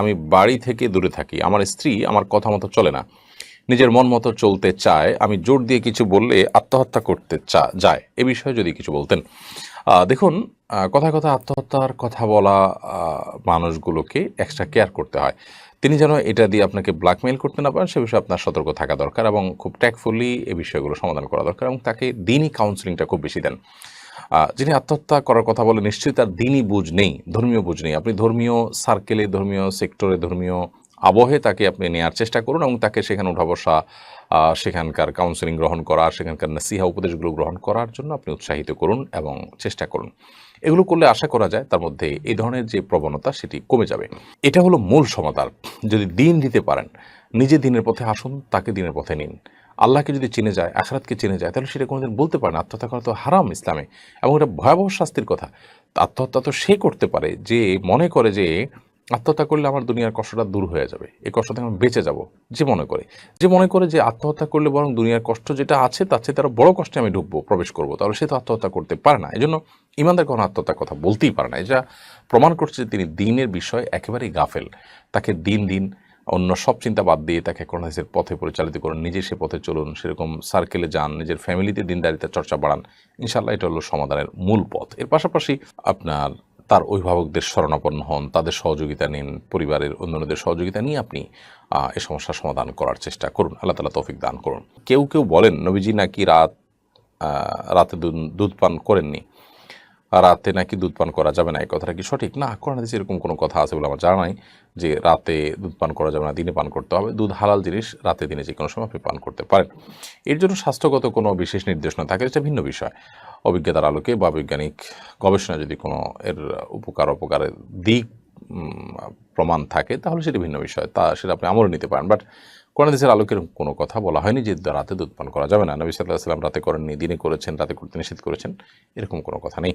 আমি বাড়ি থেকে দূরে থাকি। আমার স্ত্রী আমার কথা মতো চলে না। নিজের মন মতো চলতে চায়। আমি জোর দিয়ে কিছু বললে আত্মহত্যা করতে চা, যায়। এ বিষয়ে যদি কিছু বলতেন। দেখুন কথায় কথা আত্মহত্যার কথা বলা মানুষগুলোকে এক্সট্রা কেয়ার করতে হয়। তিনি যেন এটা দিয়ে আপনাকে ব্ল্যাকমেইল করতে না পারেন, সে বিষয়ে আপনার সতর্ক থাকা দরকার এবং খুব ট্যাকফুলি এ বিষয়গুলো সমাধান করা দরকার এবং তাকে দিনই কাউন্সিলিংটা খুব বেশি দেন। যিনি আত্মহত্যা করার কথা বলে নিশ্চয়ই তার দিনই বুঝ নেই, ধর্মীয় বুঝ নেই। আপনি ধর্মীয় সার্কেলে ধর্মীয় সেক্টরে ধর্মীয় আবহে তাকে আপনি নেওয়ার চেষ্টা করুন এবং তাকে সেখানে উঠা বসা সেখানকার কাউন্সিলিং গ্রহণ করা, সেখানকার নাসিহা উপদেশগুলো গ্রহণ করার জন্য আপনি উৎসাহিত করুন এবং চেষ্টা করুন। এগুলো করলে আশা করা যায় তার মধ্যে এই ধরনের যে প্রবণতা সেটি কমে যাবে। এটা হলো মূল সমাধান। যদি দিন দিতে পারেন, নিজে দিনের পথে আসুন, তাকে দিনের পথে নিন। আল্লাহকে যদি চিনে যায়, আখরাতকে চিনে যায়, তাহলে সেটা কোনোদিন বলতে পারে না। আত্মহত্যা করা তো হারাম ইসলামে। এবং এটা ভয়াবহ শাস্তির কথা। আত্মহত্যা তো সে করতে পারে যে মনে করে যে আত্মহত্যা করলে আমার দুনিয়ার কষ্টটা দূর হয়ে যাবে। এই কষ্ট থেকে আমি বেঁচে যাব, যে মনে করে। যে মনে করে যে আত্মহত্যা করলে বরং দুনিয়ার কষ্ট যেটা আছে, তার চেয়ে তার বড় কষ্টে আমি ঢুকবো, প্রবেশ করব। তাহলে সে তো আত্মহত্যা করতে পারে না। এই জন্য ইমানদার কোনো আত্মহত্যার কথা বলতেই পারে না। এটা প্রমাণ করছে যে তিনি দিনের বিষয় একেবারেই গাফেল। তাকে দিন দিন অন্য সব চিন্তা বাদ দিয়ে তাকে কোরআনের পথে পরিচালিত করুন, নিজে সে পথে চলুন, সেরকম সার্কেলে যান, নিজের ফ্যামিলিতে দিনদারিতার চর্চা বাড়ান ইনশাল্লাহ এটা হলো সমাধানের মূল পথ। এর পাশাপাশি আপনার, তার অভিভাবকদের শরণাপন্ন হন, তাদের সহযোগিতা নিন, পরিবারের অন্যান্যদের সহযোগিতা নিয়ে আপনি এ সমস্যার সমাধান করার চেষ্টা করুন। আল্লাহ তালা তৌফিক দান করুন। কেউ কেউ বলেন, নবীজি নাকি রাত রাতে দুধ পান করেননি? রাতে নাকি দুধ পান করা যাবে না? এই কথাটা কি সঠিক? না, কোরআন হাদিসে এরকম কোনো কথা আছে বলে আমার জানা নাই যে রাতে দুধ পান করা যাবে না, দিনে পান করতে হবে। দুধ হালাল জিনিস, রাতে দিনে যে কোনো সময় আপনি পান করতে পারেন। এর জন্য স্বাস্থ্যগত কোনো বিশেষ নির্দেশনা থাকে, এটা ভিন্ন বিষয়। অভিজ্ঞতার আলোকে বা বৈজ্ঞানিক গবেষণা যদি কোনো এর উপকার অপকারের দিক প্রমাণ থাকে, তাহলে সেটা ভিন্ন বিষয়। তা সেটা আপনি আমলে নিতে পারেন। বাট কোরআন হাদিসের আলোকে এরকম কোনো কথা বলা হয়নি যে রাতে দুধ পান করা যাবে না। নবী সাল্লাহ সাল্লাম রাতে করেননি, দিনে করেছেন, রাতে করতে নিষেধ করেছেন, এরকম কোনো কথা নেই।